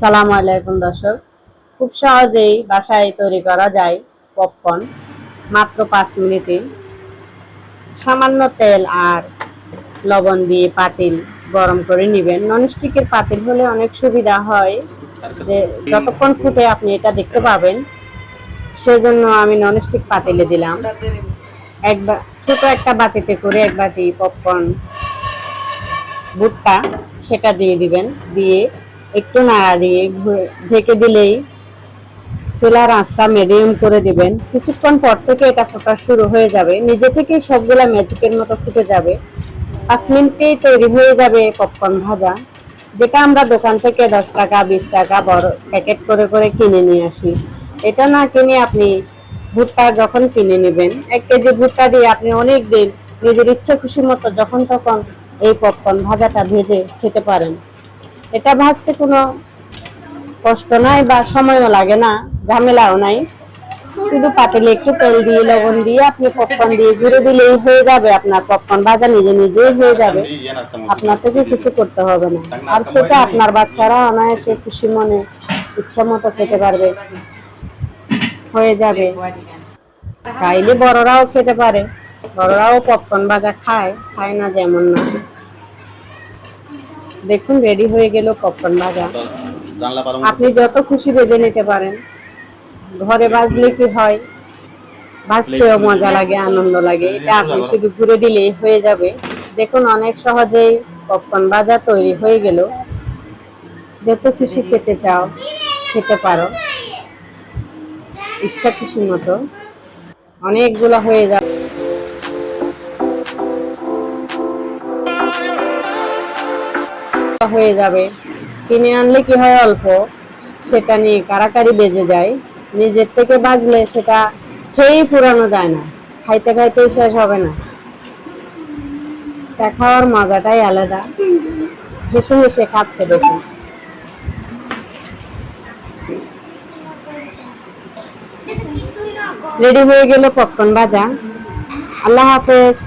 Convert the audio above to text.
সালাম আলাইকুম, দর্শক। খুব সহজেই বাসায় তৈরি করা যায় পপকর্ন মাত্র পাঁচ মিনিটে। সামান্য তেল আর লবণ দিয়ে পাতিল গরম করে নেবেন। ননস্টিকের পাতিল হলে অনেক সুবিধা হয় যে যতক্ষণ ফুটে আপনি এটা দেখতে পাবেন, সেজন্য আমি ননস্টিক পাতিলে দিলাম। একবার ছোট একটা বাটিতে করে এক বাটি পপকর্ন ভুট্টা, সেটা দিয়ে দিবেন। দিয়ে একটু নাড়া দিয়ে ঢেকে দিলেই চুলার আঁচটা মিডিয়াম করে দিবেন। কিছুক্ষণ পর থেকে এটা ফোটা শুরু হয়ে যাবে। নিজে থেকেই সবগুলা ম্যাজিকের মতো ফুটে যাবে। পাঁচ মিনিটেই তৈরি হয়ে যাবে পপকর্ন ভাজা। যেটা আমরা দোকান থেকে দশ টাকা, বিশ টাকা বড় প্যাকেট করে করে কিনে নিয়ে আসি। এটা না কিনে আপনি ভুট্টা যখন কিনে নেবেন, এক কেজি ভুট্টা দিয়ে আপনি অনেক দিন নিজের ইচ্ছে খুশি মতো যখন তখন এই পপকর্ন ভাজাটা ভেজে খেতে পারেন। এটা ভাজতে কোনো কষ্ট নাই বা সময়ও লাগে না, ঝামেলাও নাই। শুধু পাতিলে একটু তেল দিয়ে, লবণ দিয়ে আপনি পপকর্ন দিয়ে ঘুরে দিলেই হয়ে যাবে আপনার পপকর্ন ভাজা নিজে নিজেই হয়ে যাবে। আপনার থেকে কিছু করতে হবে না। আর সেটা আপনার বাচ্চারা অনায়াসে খুশি মনে, ইচ্ছা মতো খেতে পারবে। হয়ে যাবে। চাইলে বড়রাও খেতে পারে। বড়রাও পপকর্ন ভাজা খায় খায় না যেমন না। দেখুন রেডি হয়ে গেল পপকর্ন ভাজা আপনি যত খুশি ভেজে নিতে পারেন। ঘরে বাজলে কি হয়? ভাজতেও মজা লাগে আনন্দ লাগে। এটা আপনি শুধু ঘুরে দিলেই হয়ে যাবে। দেখুন অনেক সহজেই পপকর্ন ভাজা তৈরি হয়ে গেল। যত খুশি খেতে চাও খেতে পারো। ইচ্ছা খুশি মতো। অনেকগুলো হয়ে যাবে। হয়ে যাবে। কিনে আনলে কি হয় অল্প? সেটা নিয়ে কারাকারি বেজে যায়। নিজের থেকে বাজলে সেটা খেয়েই পুরানো যায় না। খাইতে খাইতে শেষ হবে না। খাওয়ার মজাটাই আলাদা। হেসে হেসে খাচ্ছে দেখুন। রেডি হয়ে গেল পপকর্ন ভাজা। আল্লাহ হাফেজ।